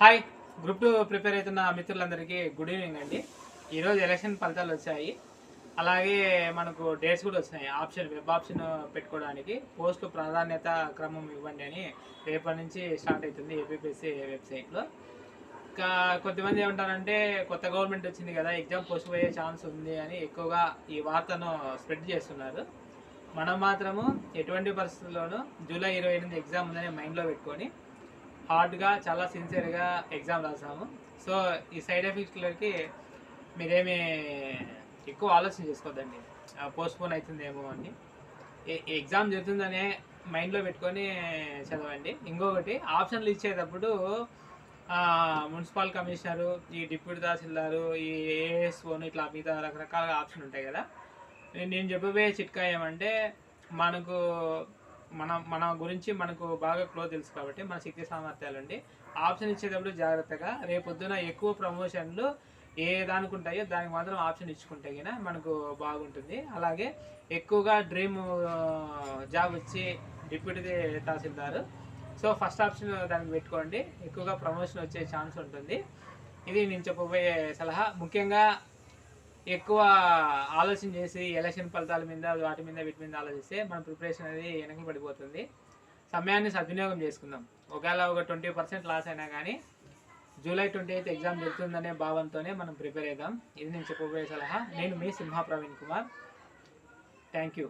Hi. Group two prepare అవుతున్న మిత్రులందరికీ good evening అండి. ఈరోజు ఎలక్షన్ ఫలితాలు వచ్చాయి. అలాగే మనకు డేట్స్ కూడా వచ్చినాయి ఆప్షన్ వెబ్ ఆప్షన్ పెట్టుకోవడానికి పోస్ట్ ప్రాధాన్యత క్రమం ఇవ్వండి అని రేపటి నుంచి స్టార్ట్ అవుతుంది ఏపీఎస్సీ వెబ్సైట్లో ఇంకా కొద్దిమంది ఏమంటారంటే కొత్త గవర్నమెంట్ వచ్చింది కదా ఎగ్జామ్ పోస్ట్ పోయే ఛాన్స్ ఉంది అని ఎక్కువగా ఈ వార్తను స్ప్రెడ్ చేస్తున్నారు. మనం మాత్రము ఎటువంటి పరిస్థితుల్లోనూ జూలై ఇరవై ఎనిమిది ఎగ్జామ్ ఉందని మైండ్లో పెట్టుకొని హార్డ్గా చాలా సిన్సియర్గా ఎగ్జామ్ రాసాము. సో ఈ సైడ్ ఎఫెక్ట్లకి మీరేమి ఎక్కువ ఆలోచన చేసుకోవద్దండి. పోస్ట్పోన్ అవుతుందేమో అని. ఎగ్జామ్ జరుగుతుందనే మైండ్లో పెట్టుకొని చదవండి. ఇంకొకటి ఆప్షన్లు ఇచ్చేటప్పుడు మున్సిపల్ కమిషనరు ఈ డిప్యూటీ తహసీల్దారు ఈ ఏఎస్ఓను ఇట్లా మిగతా రకరకాల ఆప్షన్ ఉంటాయి కదా. నేను చెప్పబోయే చిట్కా ఏమంటే మనకు మన మన గురించి మనకు బాగా క్లోజ్ తెలుసు కాబట్టి మన శక్తి సామర్థ్యాలు ఉండి ఆప్షన్ ఇచ్చేటప్పుడు జాగ్రత్తగా రేపొద్దున ఎక్కువ ప్రమోషన్లు ఏ దానికి ఉంటాయో దానికి మాత్రం ఆప్షన్ ఇచ్చుకుంటే గిన మనకు బాగుంటుంది. అలాగే ఎక్కువగా డ్రీమ్ జాబ్ వచ్చి డిప్యూటీ తహసీల్దార్. సో ఫస్ట్ ఆప్షన్ దానికి పెట్టుకోండి. ఎక్కువగా ప్రమోషన్ వచ్చే ఛాన్స్ ఉంటుంది. ఇది నేను చెప్పబోయే సలహా. ముఖ్యంగా ఎక్కువ ఆలోచన చేసి ఎలక్షన్ ఫలితాల మీద వాటి మీద వీటి మీద ఆలోచిస్తే మన ప్రిపరేషన్ అనేది వెనక పడిపోతుంది. సమయాన్ని సద్వినియోగం చేసుకుందాం. ఒకవేళ ఒక ట్వంటీ పర్సెంట్ లాస్ అయినా కానీ జూలై ట్వంటీ ఎయిత్ ఎగ్జామ్ జరుగుతుందనే భావంతోనే మనం ప్రిపేర్ అవుదాం ఇది నేను చెప్పబోయే సలహా. నేను మీ సింహ ప్రవీణ్ కుమార్. Thank you